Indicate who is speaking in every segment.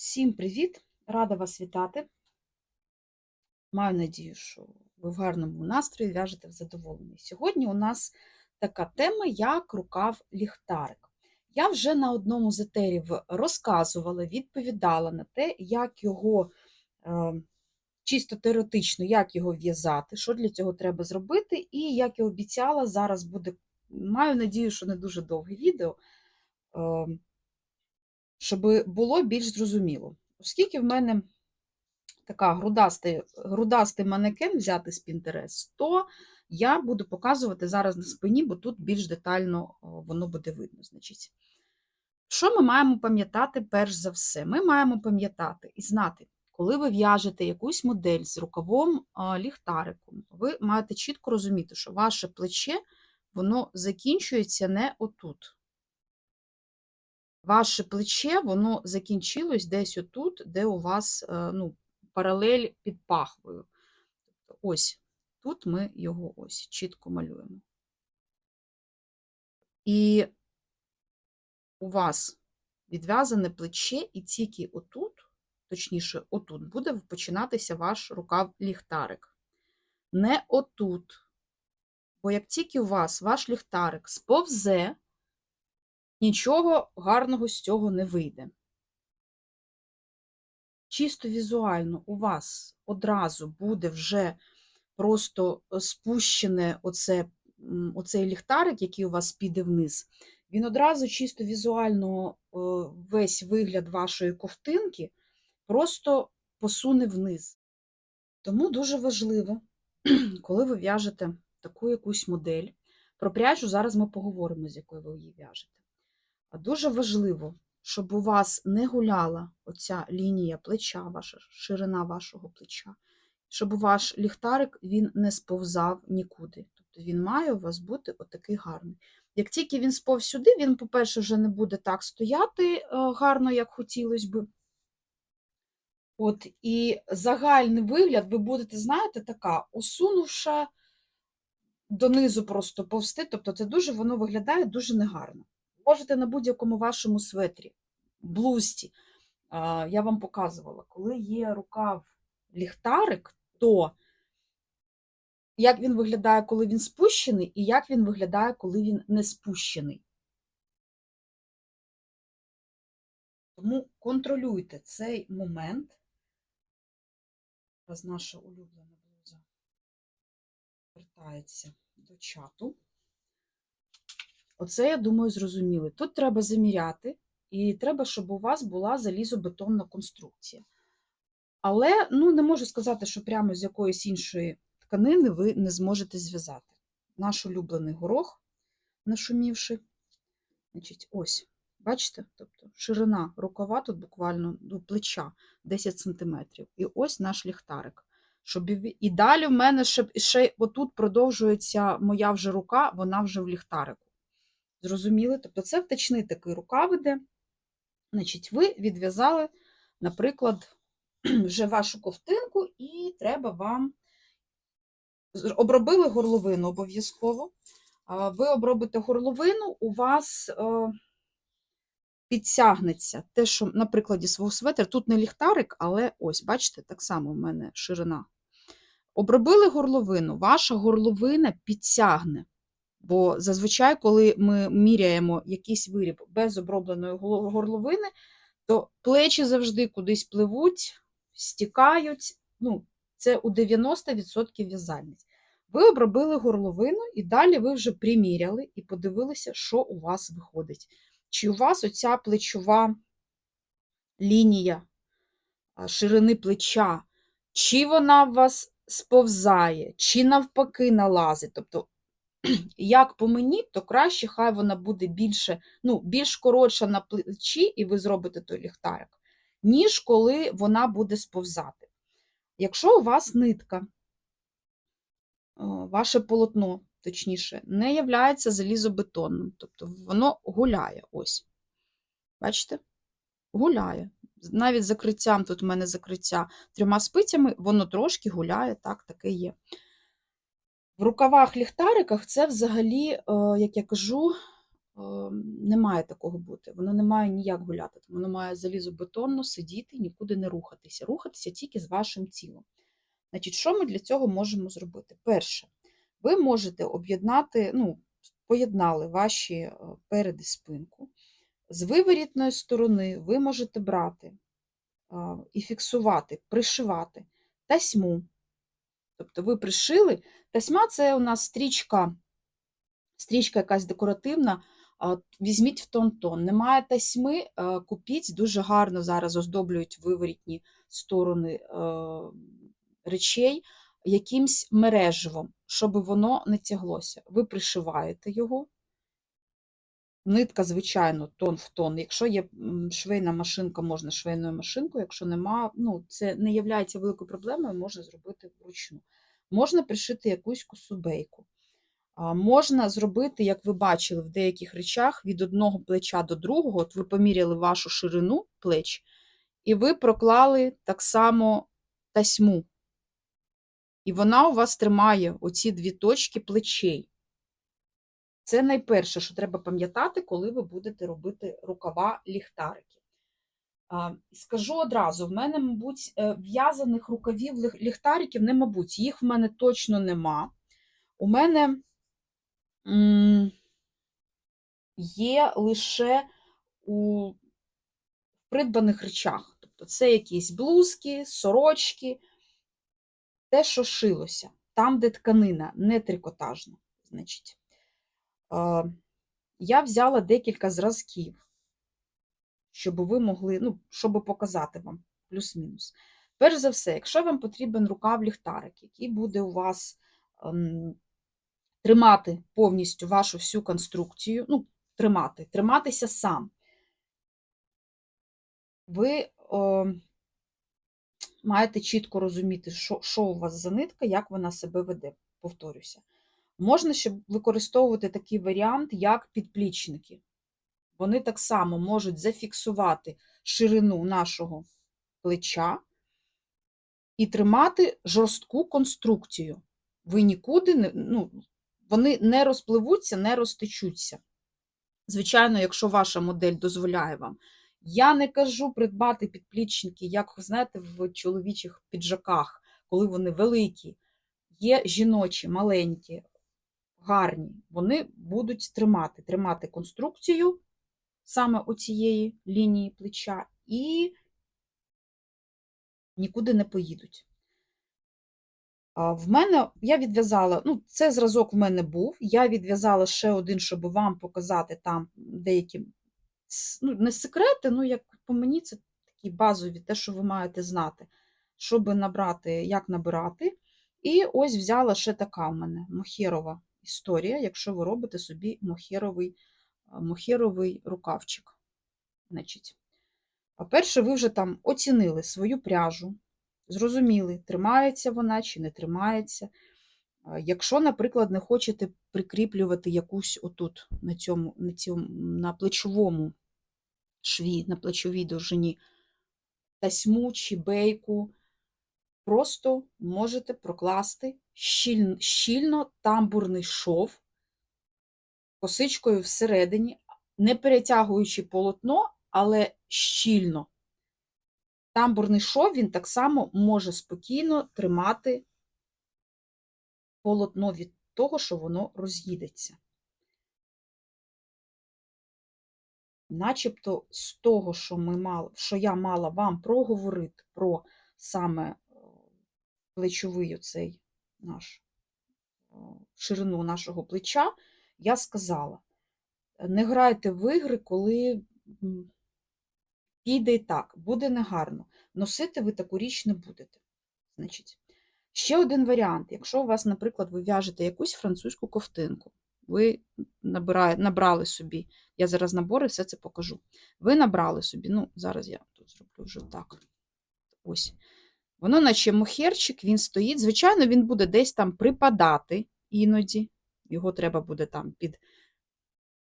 Speaker 1: Всім привіт! Рада вас вітати. Маю надію, що ви в гарному настрої в'яжете в задоволенні. Сьогодні у нас така тема, як рукав ліхтарик. Я вже на одному з етерів розказувала, відповідала на те, як його е, чисто теоретично, як його в'язати, що для цього треба зробити, і як я обіцяла, зараз буде, маю надію, що не дуже довге відео. Щоб було більш зрозуміло. Оскільки в мене така грудастий, грудастий манекен взяти з Pinterest, то я буду показувати зараз на спині, бо тут більш детально воно буде видно. Значить. Що ми маємо пам'ятати перш за все? Ми маємо пам'ятати і знати, коли ви в'яжете якусь модель з рукавом ліхтариком, ви маєте чітко розуміти, що ваше плече воно закінчується не отут. Ваше плече, воно закінчилось десь отут, де у вас ну, паралель під пахвою. Ось тут ми його ось чітко малюємо. І у вас відв'язане плече, і тільки отут, точніше, отут, буде починатися ваш рукав ліхтарик. Не отут. Бо як тільки у вас ваш ліхтарик сповзе, нічого гарного з цього не вийде. Чисто візуально у вас одразу буде вже просто спущене оце, оцей ліхтарик, який у вас піде вниз. Він одразу чисто візуально весь вигляд вашої ковтинки просто посуне вниз. Тому дуже важливо, коли ви в'яжете таку якусь модель, про пряжу зараз ми поговоримо, з якою ви її в'яжете. А дуже важливо, щоб у вас не гуляла оця лінія плеча, ваша ширина вашого плеча, щоб ваш ліхтарик він не сповзав нікуди. Тобто він має у вас бути отакий гарний. Як тільки він сповз сюди, він, по-перше, вже не буде так стояти е, гарно, як хотілося би. От, І загальний вигляд, ви будете, знаєте, така осунувша донизу просто повсти. Тобто, це дуже воно виглядає дуже негарно. Можете на будь-якому вашому светрі, блузці. Я вам показувала, коли є рукав ліхтарик, то як він виглядає, коли він спущений, і як він виглядає, коли він не спущений. Тому контролюйте цей момент. Раз наша улюблена блуза вертається до чату. Оце, я думаю, зрозуміли. Тут треба заміряти, і треба, щоб у вас була залізобетонна конструкція. Але ну, не можу сказати, що прямо з якоїсь іншої тканини ви не зможете зв'язати. Наш улюблений горох, нашумівши. Значить, ось, бачите? Тобто ширина рукава тут буквально до плеча 10 см. І ось наш ліхтарик. Щоб І далі в мене ще, ще отут продовжується моя вже рука, вона вже в ліхтарику. Зрозуміли? Тобто це втечний такий рукав іде. Значить, ви відв'язали, наприклад, вже вашу ковтинку, і треба вам обробили горловину обов'язково. Ви обробите горловину, у вас е, підтягнеться те, що, на прикладі свого светра, тут не ліхтарик, але ось, бачите, так само в мене ширина. Обробили горловину, ваша горловина підтягне. Бо зазвичай, коли ми міряємо якийсь виріб без обробленої горловини, то плечі завжди кудись пливуть, стікають. Ну, Це у 90% в'язальність. Ви обробили горловину, і далі ви вже приміряли і подивилися, що у вас виходить. Чи у вас оця плечова лінія ширини плеча, чи вона у вас сповзає, чи навпаки налазить. Тобто як по мені, то краще, хай вона буде більше, ну, більш коротша на плечі, і ви зробите той ліхтарик, ніж коли вона буде сповзати. Якщо у вас нитка, ваше полотно, точніше, не являється залізобетонним, тобто воно гуляє ось. Бачите? Гуляє. Навіть закриттям, тут у мене закриття трьома спицями, воно трошки гуляє, так, таке є. В рукавах ліхтариках це взагалі, е, як я кажу, не має такого бути. Воно не має ніяк гуляти. Воно має залізобетонно сидіти, нікуди не рухатися. Рухатися тільки з вашим тілом. Значить, що ми для цього можемо зробити? Перше, ви можете об'єднати, ну, поєднали ваші е, перед і спинку. З виворітної сторони ви можете брати і фіксувати, пришивати тасьму. Тобто ви пришили. Тасьма це у нас стрічка, стрічка якась декоративна. Візьміть в тон-тон. Немає тасьми, купіть, дуже гарно зараз оздоблюють виворітні сторони е, речей якимсь мереживом, щоб воно не тяглося. Ви пришиваєте його. Нитка, звичайно, тон в тон. Якщо є швейна машинка, можна швейною машинкою, якщо нема, ну, це не є великою проблемою, можна зробити вручну. Можна пришити якусь косубейку. Можна зробити, як ви бачили, в деяких речах від одного плеча до другого, от ви поміряли вашу ширину плеч, і ви проклали так само тасьму. І вона у вас тримає оці дві точки плечей. Це найперше, що треба пам'ятати, коли ви будете робити рукава ліхтарики. Скажу одразу: в мене, мабуть, е, в'язаних рукавів ліхтариків, не мабуть, їх в мене точно нема. У мене є лише у придбаних речах. Тобто це якісь блузки, сорочки, те, що шилося, там, де тканина, не трикотажна. Значить. Я взяла декілька зразків, щоб ви могли, ну, щоб показати вам плюс-мінус. Перш за все, якщо вам потрібен рукав ліхтарик, який буде у вас ем, тримати повністю вашу всю конструкцію, ну, тримати, триматися сам, ви о, маєте чітко розуміти, що, що у вас за нитка, як вона себе веде, повторюся. Можна ще використовувати такий варіант, як підплічники. Вони так само можуть зафіксувати ширину нашого плеча і тримати жорстку конструкцію. Ви нікуди не, ну, вони не розпливуться, не розтечуться. Звичайно, якщо ваша модель дозволяє вам. Я не кажу придбати підплічники, як знаєте, в чоловічих піджаках, коли вони великі, є жіночі, маленькі, гарні, вони будуть тримати, тримати конструкцію саме оцієї лінії плеча і нікуди не поїдуть. В мене я відв'язала, ну, це зразок в мене був. Я відв'язала ще один, щоб вам показати там деякі, ну, не секрети, ну, як по мені, це такі базові, те, що ви маєте знати, щоб набрати, як набирати. І ось взяла ще така в мене мохерова історія, якщо ви робите собі мохеровий, мохеровий рукавчик. Значить, по-перше, ви вже там оцінили свою пряжу, зрозуміли, тримається вона чи не тримається. Якщо, наприклад, не хочете прикріплювати якусь отут на цьому, на цьому, на плечовому шві, на плечовій довжині тасьму чи бейку, просто можете прокласти щільно, тамбурний шов косичкою всередині, не перетягуючи полотно, але щільно. Тамбурний шов він так само може спокійно тримати полотно від того, що воно роз'їдеться. Начебто з того, що, ми мали, що я мала вам проговорити про саме е, плечовий оцей наш е, ширину нашого плеча, я сказала: не грайте в ігри, коли піде і так, буде негарно. Носити ви таку річ не будете. Значить, ще один варіант. Якщо у вас, наприклад, ви в'яжете якусь французьку ковтинку, ви набирає, набрали собі, я зараз набори все це покажу. Ви набрали собі, ну, зараз я тут зроблю вже так. Ось. Воно, наче мохерчик, він стоїть. Звичайно, він буде десь там припадати іноді. Його треба буде там під,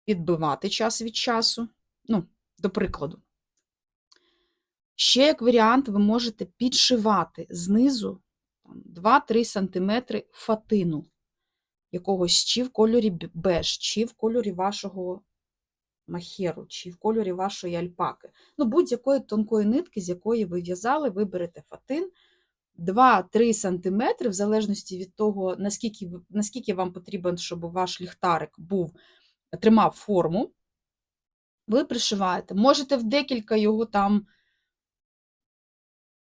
Speaker 1: підбивати час від часу. Ну, до прикладу. Ще як варіант, ви можете підшивати знизу 2-3 см фатину якогось чи в кольорі беж, чи в кольорі вашого махеру чи в кольорі вашої альпаки. Ну, будь-якої тонкої нитки, з якої ви в'язали, виберете фатин 2-3 см, в залежності від того, наскільки, наскільки вам потрібен, щоб ваш ліхтарик був, тримав форму. Ви пришиваєте. Можете в декілька його там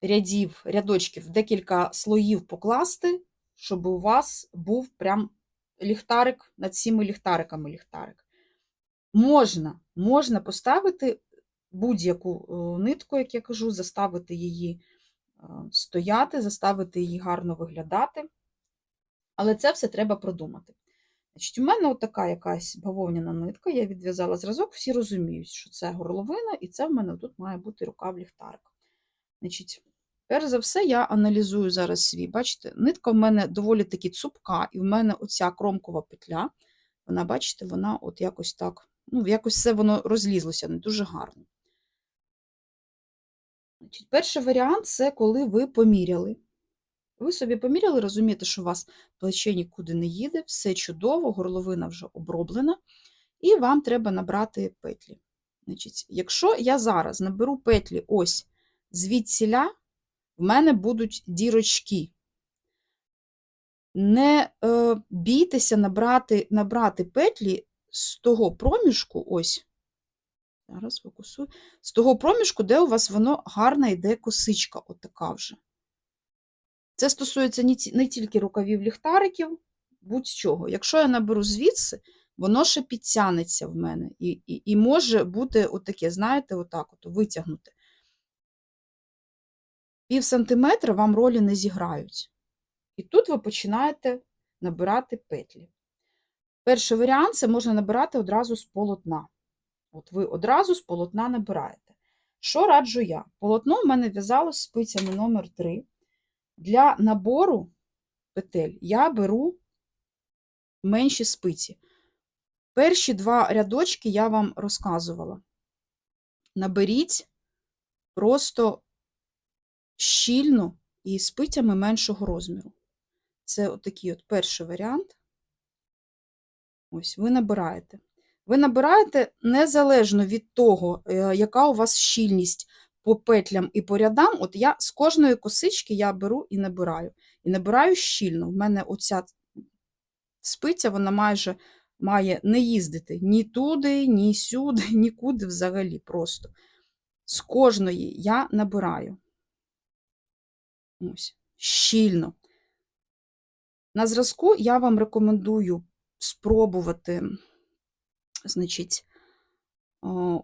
Speaker 1: рядів, рядочків, декілька слоїв покласти, щоб у вас був прям ліхтарик над цими ліхтариками ліхтарик. Можна, можна поставити будь-яку е, нитку, як я кажу, заставити її е, стояти, заставити її гарно виглядати. Але це все треба продумати. Значить, у мене така якась бавовняна нитка, я відв'язала зразок, всі розуміють, що це горловина, і це в мене тут має бути рукав ліхтарика. Значить, перш за все, я аналізую зараз свій. Бачите, нитка в мене доволі таки цупка, і в мене оця кромкова петля, вона, бачите, вона от якось так, ну, якось все воно розлізлося, не дуже гарно. Значить, перший варіант це коли ви поміряли. Ви собі поміряли, розумієте, що у вас плече нікуди не їде, все чудово, горловина вже оброблена, і вам треба набрати петлі. Значить, якщо я зараз наберу петлі ось звідсіля, в мене будуть дірочки. Не е, бійтеся набрати, набрати петлі з того проміжку, ось, зараз фокусую, з того проміжку, де у вас воно гарна йде косичка, отака вже. Це стосується не тільки рукавів ліхтариків, будь-чого. Якщо я наберу звідси, воно ще підтягнеться в мене і, і, і може бути отаке, знаєте, отак от, витягнуте. Пів сантиметра вам ролі не зіграють. І тут ви починаєте набирати петлі. Перший варіант це можна набирати одразу з полотна. От ви одразу з полотна набираєте. Що раджу я? Полотно в мене в'язалось спицями номер 3 Для набору петель я беру менші спиці. Перші два рядочки я вам розказувала. Наберіть просто щільно і спицями меншого розміру. Це отакий от перший варіант. Ось, ви набираєте. Ви набираєте незалежно від того, е, яка у вас щільність по петлям і по рядам. От я з кожної косички я беру і набираю. І набираю щільно. В мене оця спиця, вона майже має не їздити ні туди, ні сюди, нікуди взагалі просто. З кожної я набираю. Ось, щільно. На зразку я вам рекомендую спробувати, значить,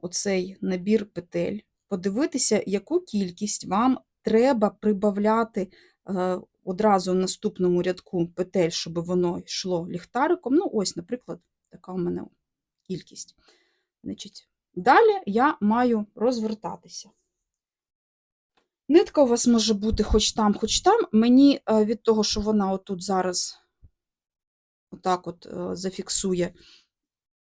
Speaker 1: оцей набір петель, подивитися, яку кількість вам треба прибавляти е, одразу в наступному рядку петель, щоб воно йшло ліхтариком. Ну, ось, наприклад, така у мене кількість. Значить, далі я маю розвертатися. Нитка у вас може бути хоч там, хоч там. Мені е, від того, що вона отут зараз отак от е, зафіксує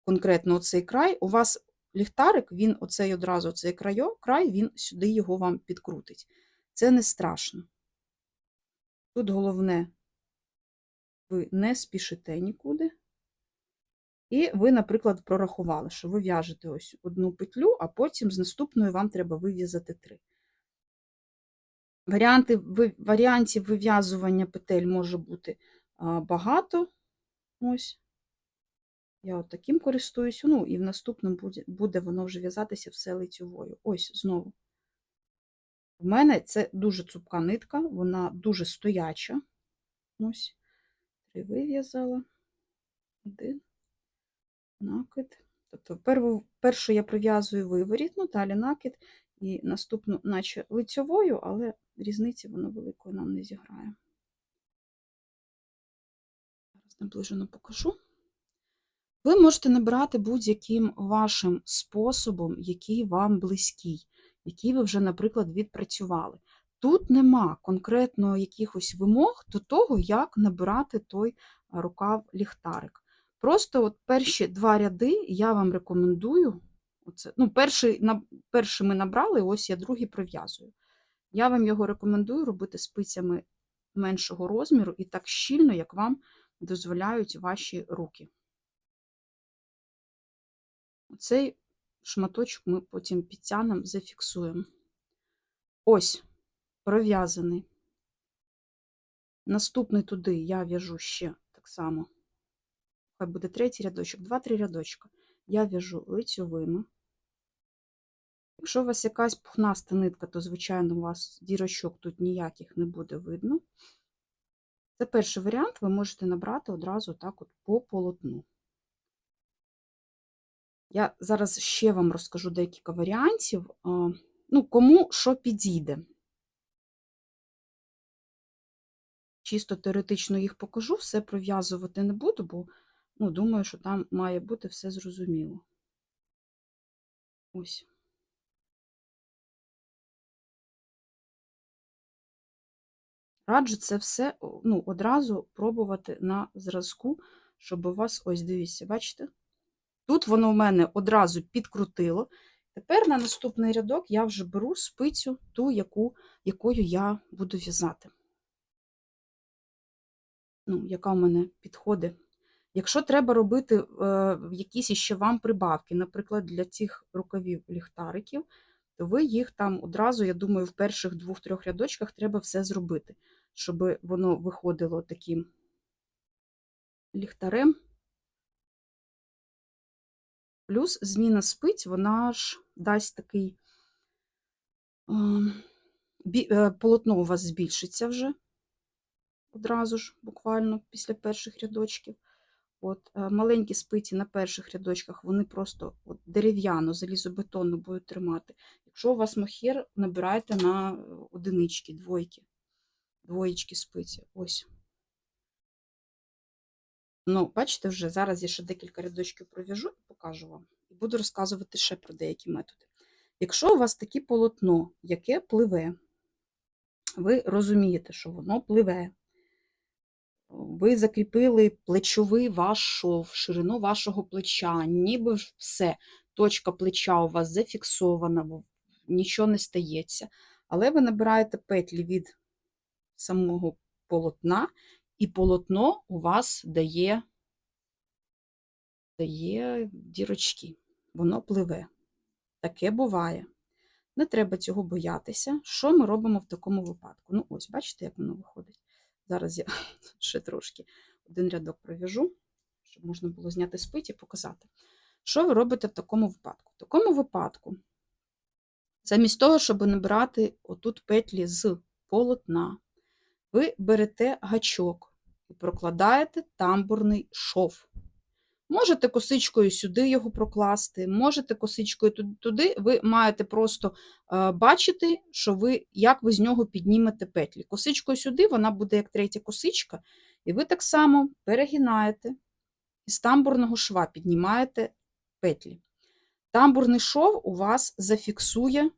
Speaker 1: конкретно оцей край, у вас ліхтарик, він оцей одразу крайо, край, він сюди його вам підкрутить. Це не страшно. Тут головне, ви не спішите нікуди. І ви, наприклад, прорахували, що ви в'яжете ось одну петлю, а потім з наступною вам треба вив'язати три. Варіанти, варіантів вив'язування петель може бути багато. Ось. Я от таким користуюсь. Ну, і в наступному буде, буде воно вже в'язатися все лицьовою. Ось знову. В мене це дуже цупка нитка, вона дуже стояча. Ось. Три вив'язала. Один. Накид. Тобто перву, першу я пров'язую виворітну, далі накид, і наступну, наче лицьовою, але різниці воно великої нам не зіграє. Наближено покажу. Ви можете набирати будь-яким вашим способом, який вам близький, який ви вже, наприклад, відпрацювали. Тут нема конкретно якихось вимог до того, як набирати той рукав ліхтарик. Просто от перші два ряди я вам рекомендую. Оце, ну, перший, на, перший ми набрали, ось я другий прив'язую. Я вам його рекомендую робити спицями меншого розміру і так щільно, як вам дозволяють ваші руки. Цей шматочок ми потім підтягнемо, зафіксуємо. Ось, пров'язаний. Наступний туди я в'яжу ще так само. Хай буде третій рядочок, два-три рядочка. Я в'яжу лицьовими. Якщо у вас якась пухнаста нитка, то, звичайно, у вас дірочок тут ніяких не буде видно. Це перший варіант, ви можете набрати одразу так от по полотну. Я зараз ще вам розкажу декілька варіантів, ну, кому що підійде. Чисто теоретично їх покажу, все пров'язувати не буду, бо ну, думаю, що там має бути все зрозуміло. Ось. Раджу це все ну, одразу пробувати на зразку, щоб у вас, ось дивіться, бачите? Тут воно в мене одразу підкрутило. Тепер на наступний рядок я вже беру спицю, ту, яку, якою я буду в'язати. Ну, яка в мене підходить. Якщо треба робити е, якісь іще вам прибавки, наприклад, для цих рукавів ліхтариків, то ви їх там одразу, я думаю, в перших двох-трьох рядочках треба все зробити, щоб воно виходило таким ліхтарем. Плюс зміна спиць, вона ж дасть такий е, бі- е, полотно у вас збільшиться вже одразу ж, буквально після перших рядочків. От, е, маленькі спиці на перших рядочках, вони просто от, дерев'яно, залізобетонно будуть тримати. Якщо у вас мохер, набирайте на е, одинички, двойки, двоєчки спиці. Ось. Ну, бачите, вже зараз я ще декілька рядочків пров'яжу і покажу вам. І буду розказувати ще про деякі методи. Якщо у вас таке полотно, яке пливе, ви розумієте, що воно пливе, ви закріпили плечовий ваш шов, ширину вашого плеча, ніби все, точка плеча у вас зафіксована, нічого не стається. Але ви набираєте петлі від самого полотна, і полотно у вас дає, дає дірочки, воно пливе. Таке буває. Не треба цього боятися. Що ми робимо в такому випадку? Ну, ось, бачите, як воно виходить. Зараз я ще трошки один рядок пров'яжу, щоб можна було зняти спиць і показати. Що ви робите в такому випадку? В такому випадку, замість того, щоб набирати отут петлі з полотна, ви берете гачок і прокладаєте тамбурний шов. Можете косичкою сюди його прокласти, можете косичкою туди. Ви маєте просто е, бачити, що ви, як ви з нього піднімете петлі. Косичкою сюди вона буде як третя косичка, і ви так само перегинаєте і з тамбурного шва піднімаєте петлі. Тамбурний шов у вас зафіксує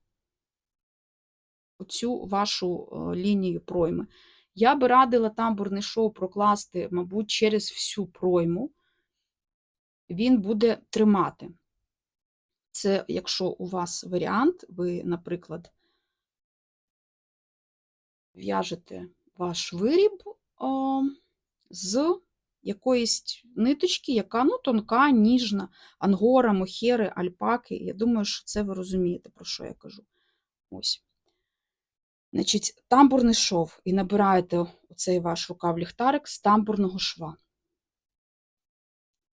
Speaker 1: цю вашу е, лінію пройми. Я би радила тамбурний шов прокласти, мабуть, через всю пройму він буде тримати. Це, якщо у вас варіант, ви, наприклад, в'яжете ваш виріб о, з якоїсь ниточки, яка ну, тонка, ніжна, ангора, мохери, альпаки. Я думаю, що це ви розумієте, про що я кажу. Ось. Значить, тамбурний шов, і набираєте оцей ваш рукав ліхтарик з тамбурного шва.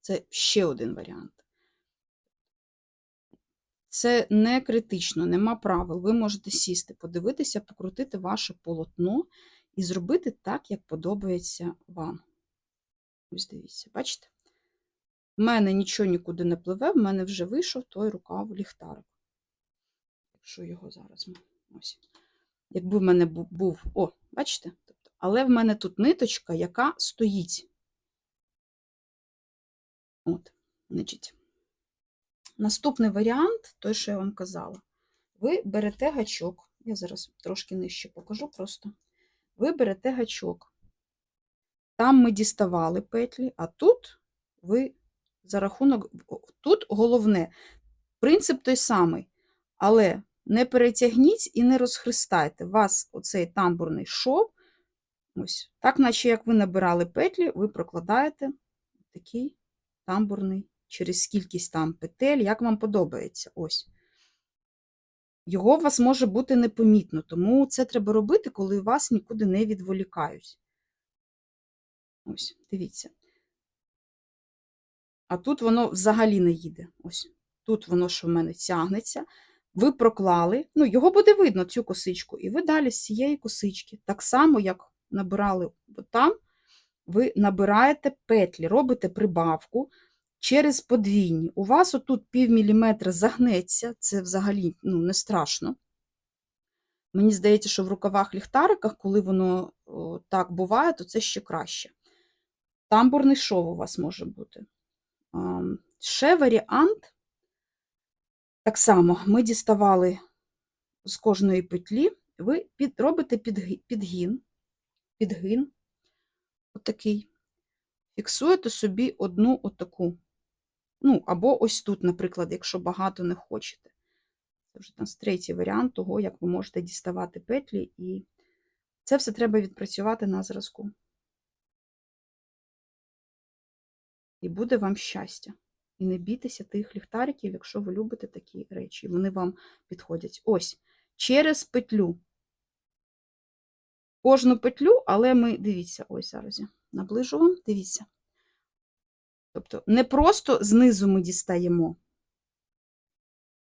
Speaker 1: Це ще один варіант. Це не критично, нема правил. Ви можете сісти, подивитися, покрутити ваше полотно і зробити так, як подобається вам. Ось дивіться, бачите? В мене нічого нікуди не пливе, в мене вже вийшов той рукав ліхтарик. Якщо його зараз ми. Ось. Якби в мене бу- був. О, бачите? Тобто, але в мене тут ниточка, яка стоїть. От, значить. Наступний варіант, той, що я вам казала. Ви берете гачок, я зараз трошки нижче покажу просто. Ви берете гачок. Там ми діставали петлі, а тут ви за рахунок, тут головне, принцип той самий, але не перетягніть і не розхристайте. У вас оцей тамбурний шов, ось, так наче як ви набирали петлі, ви прокладаєте такий тамбурний через кількість там петель, як вам подобається. Ось. Його у вас може бути непомітно, тому це треба робити, коли вас нікуди не відволікають. Ось, дивіться. А тут воно взагалі не їде. Ось. Тут воно, що в мене тягнеться. Ви проклали, ну, його буде видно, цю косичку, і ви далі з цієї косички, так само, як набирали там, ви набираєте петлі, робите прибавку через подвійні. У вас отут пів міліметра загнеться, це взагалі ну, не страшно. Мені здається, що в рукавах ліхтариках, коли воно о, так буває, то це ще краще. Тамбурний шов у вас може бути. Ще варіант. Так само ми діставали з кожної петлі, ви під, робите підги- підгін, отакий, фіксуєте собі одну отаку. Ну, або ось тут, наприклад, якщо багато не хочете. Це вже там третій варіант того, як ви можете діставати петлі, і це все треба відпрацювати на зразку. І буде вам щастя. І не бійтеся тих ліхтариків, якщо ви любите такі речі. Вони вам підходять. Ось, через петлю. Кожну петлю, але ми, дивіться, ось зараз я наближу вам, дивіться. Тобто, не просто знизу ми дістаємо,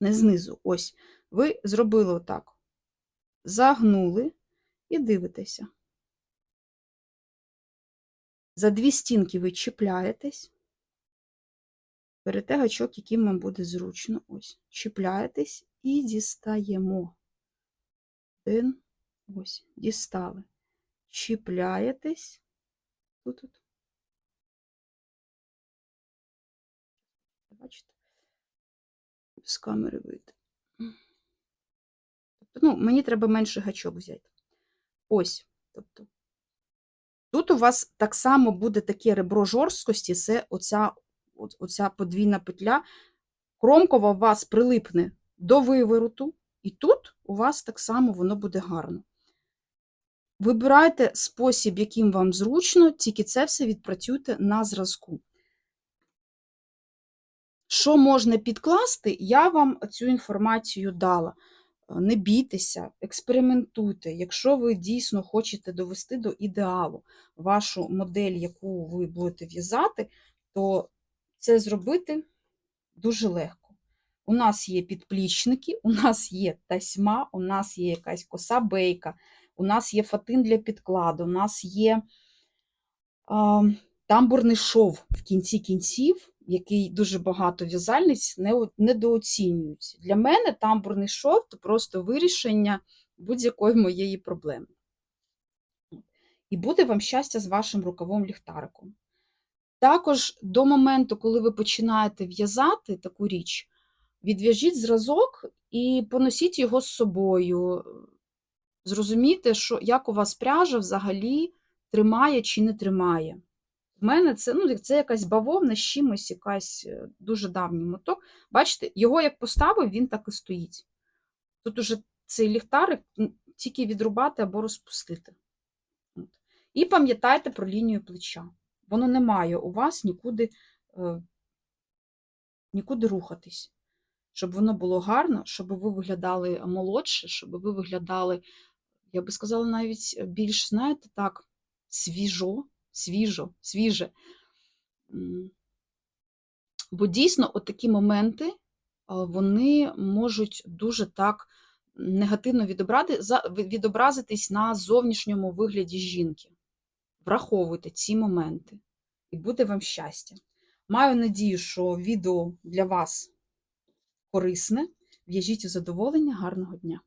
Speaker 1: не знизу. Ось, ви зробили отак. Загнули і дивитеся. За дві стінки ви чіпляєтесь. Берете гачок, яким вам буде зручно. Ось, чіпляєтесь і дістаємо. Один, ось, дістали. Чіпляєтесь. Тут, тут. Бачите? З камери вийде. Тобто, ну, мені треба менше гачок взяти. Ось. Тобто, тут у вас так само буде таке ребро жорсткості, це оця оця подвійна петля, кромкова у вас прилипне до вивороту, і тут у вас так само воно буде гарно. Вибирайте спосіб, яким вам зручно, тільки це все відпрацюйте на зразку. Що можна підкласти, я вам цю інформацію дала. Не бійтеся, експериментуйте. Якщо ви дійсно хочете довести до ідеалу вашу модель, яку ви будете в'язати, то це зробити дуже легко. У нас є підплічники, у нас є тасьма, у нас є якась коса бейка, у нас є фатин для підкладу, у нас є а, тамбурний шов в кінці кінців, який дуже багато в'язальниць не, недооцінюють. Для мене тамбурний шов це просто вирішення будь-якої моєї проблеми. І буде вам щастя з вашим рукавом ліхтариком. Також до моменту, коли ви починаєте в'язати таку річ, відв'яжіть зразок і поносіть його з собою. Зрозумійте, що як у вас пряжа взагалі тримає чи не тримає. У мене це ну, це якась бавовна з чимось, якась е, дуже давній моток. Бачите, його як поставив, він так і стоїть. Тут уже цей ліхтарик тільки відрубати або розпустити. От. І пам'ятайте про лінію плеча. Воно не має у вас нікуди, е, нікуди рухатись. Щоб воно було гарно, щоб ви виглядали молодше, щоб ви виглядали, я би сказала, навіть більш, знаєте, так, свіжо, свіжо, свіже. Бо дійсно, от такі моменти, вони можуть дуже так негативно відобразитись на зовнішньому вигляді жінки. Враховуйте ці моменти, і буде вам щастя. Маю надію, що відео для вас корисне. В'яжіть у задоволення, гарного дня!